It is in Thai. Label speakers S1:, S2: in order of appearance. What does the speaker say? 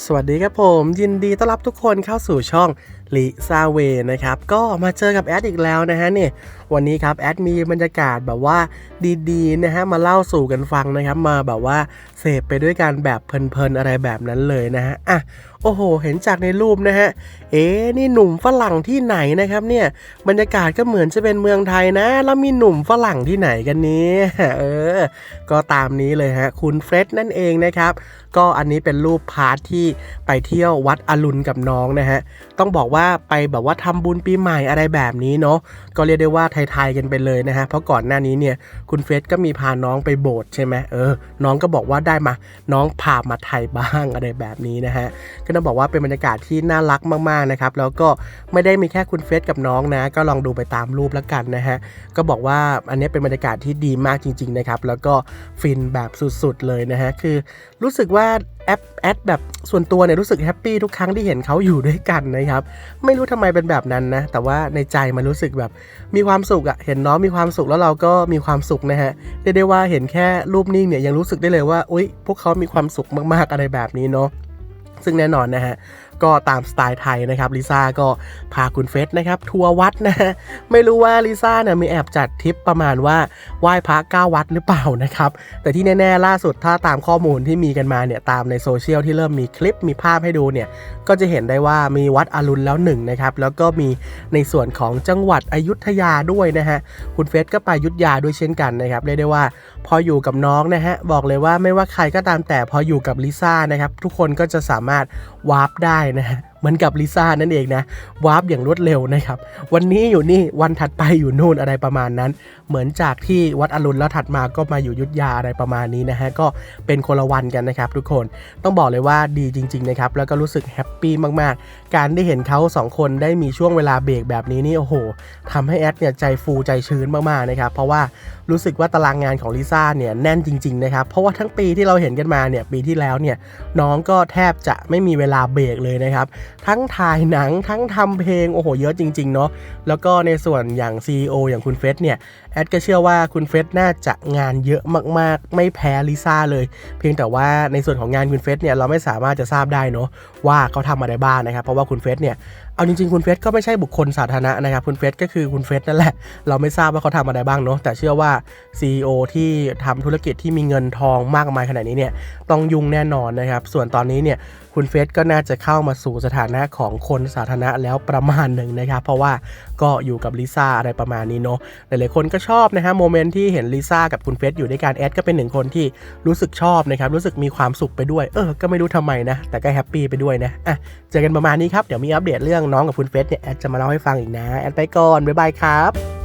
S1: สวัสดีครับผม ยินดีต้อนรับทุกคนเข้าสู่ช่อง ลิซาเวนะครับ ก็มาเจอกับแอดอีกแล้วนะฮะเนี่ยวันนี้ครับแอดมีบรรยากาศแบบว่าดีๆนะฮะมาเล่าสู่กันฟังนะครับ มาแบบว่าเสพไปด้วยกันแบบเพลินๆอะไรแบบนั้นเลยนะฮะอะโอ้โห เห็นจากในรูปนะฮะ เอ๊นี่หนุ่มฝรั่งที่ไหนนะครับเนี่ย บรรยากาศก็เหมือนจะเป็นเมืองไทยนะ แล้วมีหนุ่มฝรั่งที่ไหนกันนี้ เออ ก็ตามนี้เลยฮะ คุณเฟร็ดนั่นเองนะครับ ก็อันนี้เป็นรูปพาร์ทที่ไปเที่ยววัดอรุณกับน้องนะฮะ ต้องบอกว่าไปแบบว่าทำบุญปีใหม่อะไรแบบนี้เนาะก็เรียกได้ว่าไทยๆกันไปเลยนะฮะเพราะก่อนหน้านี้เนี่ยคุณเฟสก็มีพาน้องไปโบสถ์ใช่ไหมเออ น้องก็บอกว่าได้มาน้องพามาไทยบ้างอะไรแบบนี้นะฮะก็ต้องบอกว่าเป็นบรรยากาศที่น่ารักมากๆนะครับแล้วก็ไม่ได้มีแค่คุณเฟสกับน้องนะ ก็ลองดูไปตามรูปแล้วกันนะฮะก็บอกว่าอันนี้เป็นบรรยากาศที่ดีมากจริง ๆนะครับ แล้วก็ฟินแบบสุดๆเลยนะฮะคือรู้สึกว่าแอปแอดแบบส่วนตัวเนี่ยรู้สึกแฮปปี้ทุกครั้งที่เห็นเขาอยู่ด้วยกันนะครับ ไม่รู้ทำไมเป็นแบบนั้นนะ แต่ว่าในใจมันรู้สึกแบบมีความสุขอะเห็นน้องมีความสุขแล้วเราก็มีความสุขนะฮะเรียกได้ว่าเห็นแค่รูปนิ่งเนี่ยยังรู้สึกได้เลยว่าอุ๊ยพวกเขามีความสุขมากๆอะไรแบบนี้เนาะ ซึ่งแน่นอนนะฮะ ก็ตามสไตล์ไทยนะครับลิซ่าก็พาคุณเฟสนะครับ ทัวร์วัดนะฮะ ไม่รู้ว่าลิซ่าเนี่ยมีแอบจัดทริปประมาณว่าไหว้พระเก้าวัดหรือเปล่านะครับ แต่ที่แน่ ๆ ล่าสุดถ้าตามข้อมูลที่มีกันมาเนี่ย ตามในโซเชียลที่เริ่มมีคลิปมีภาพให้ดูเนี่ย ก็จะเห็นได้ว่ามีวัดอรุณแล้วหนึ่งนะครับ แล้วก็มีในส่วนของจังหวัดอยุธยาด้วยนะฮะคุณเฟสก็ไปอยุธยาด้วยเช่นกันนะครับเรียกได้ว่าพออยู่กับน้องนะฮะบอกเลยว่าไม่ว่าใครก็ตามแต่พออยู่กับลิซ่านะครับทุกคนก็จะสามารถวาร์ปได้นะฮะ เหมือนกับลิซ่านั่นเองนะวาร์ปอย่างรวดเร็วนะครับ วันนี้อยู่นี่วันถัดไปอยู่นู่นอะไรประมาณนั้น เหมือนจากที่วัดอรุณแล้วถัดมาก็มาอยู่ยุทธยาอะไรประมาณนี้นะฮะก็เป็นคนละวันกันนะครับ ทุกคนต้องบอกเลยว่าดีจริง ๆ นะครับ แล้วก็รู้สึกแฮปปี้มากๆ การได้เห็นเขาสองคนได้มีช่วงเวลาเบรกแบบนี้นี่โอ้โหทำให้แอดเนี่ยใจฟูใจชื้นมากๆนะครับเพราะว่ารู้สึกว่าตารางงานของลิซ่าเนี่ยแน่นจริงๆนะครับเพราะว่าทั้งปีที่เราเห็นกันมาเนี่ยปีที่แล้วเนี่ยน้องก็แทบจะไม่มีเวลาเบรกเลยนะครับทั้งถ่ายหนังทั้งทำเพลง โอ้โห เยอะจริง ๆ เนาะแล้วก็ในส่วนอย่าง CEO อย่างคุณเฟสเนี่ย แอดก็เชื่อว่าคุณเฟสน่าจะงานเยอะมากๆ ไม่แพ้ลิซ่าเลย เพียงแต่ว่าในส่วนของงานคุณเฟสเนี่ย เราไม่สามารถจะทราบได้เนาะ ว่าเขาทำอะไรบ้างนะครับ เพราะว่าคุณเฟสเนี่ย เอาจริงๆ คุณเฟสก็ไม่ใช่บุคคลสาธารณะนะครับ คุณเฟสก็คือคุณเฟสนั่นแหละ เราไม่ทราบว่าเขาทำอะไรบ้างเนาะ แต่เชื่อว่า CEO ที่ทำธุรกิจที่มีเงินทองมากมายขนาดนี้เนี่ย ต้องยุ่งแน่นอนนะครับ ส่วนตอนนี้เนี่ย คุณเฟสก็น่าจะเข้ามาสู่สถานะของคนสาธารณะแล้วประมาณหนึ่งนะครับ เพราะว่าก็อยู่กับลิซ่าอะไรประมาณนี้เนาะ หลายๆคนก็ชอบนะฮะโมเมนต์ที่เห็นลิซ่ากับคุณเฟสอยู่ด้วยกันแอดก็เป็นหนึ่งคนที่รู้สึกชอบนะครับ รู้สึกมีความสุขไปด้วย เออ ก็ไม่รู้ทำไมนะ แต่ก็แฮปปี้ไปด้วยนะอะเจอกันประมาณนี้ครับ เดี๋ยวมีอัปเดตเรื่องน้องกับคุณเฟสเนี่ยแอดจะมาเล่าให้ฟังอีกนะ แอดไปก่อน บ๊ายบายครับ